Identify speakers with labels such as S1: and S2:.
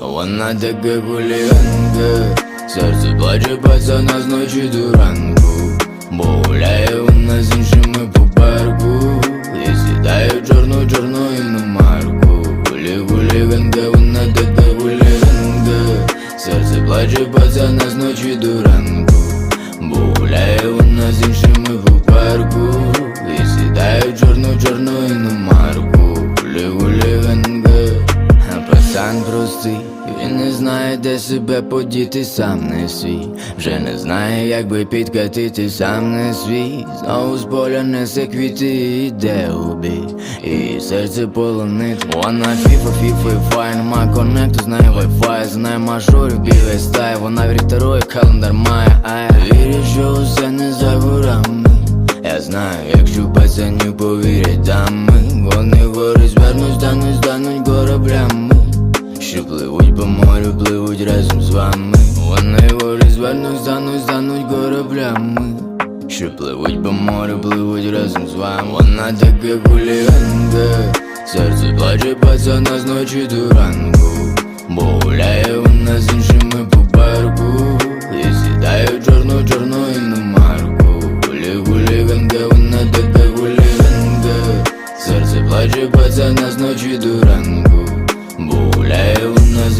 S1: Вона така хуліганка Серце плаче пацана з ночі до Бо гуляє вона з іншими по парку. І сідає в чорну чорну іномарку Хулі хуліганка, вона така хуліганка Серце плаче пацана з ночі до ранку простий, він не знає, де себе подіти, сам не свій. Вже не знає, як би підкатити, сам не свій. Знову з поля несе квіти і йде. І серце полонить. Вона фіфа, фіфа і фай, нема коннекту, знає вайфай, знає мажорів, білий стай. Вона вірить второй, календар має, ай. Вірить, що усе не за горами. Я знаю, якщо пацанів повірять дами Вони гори звернуть, стануть, стануть кораблями по морю пливуть разом з вами. Вони волі звернуть, стануть, стануть кораблями. Що пливуть по морю, пливуть разом з вами. Вона така гулянка, серце плаче пацана з ночі до ранку. Бо гуляє вона з іншими по парку. І сідає в чорну, чорну іномарку. Гулі гуліганка, вона така гуліганка. Серце плаче пацана з ночі до ранку. Бо гуляє вона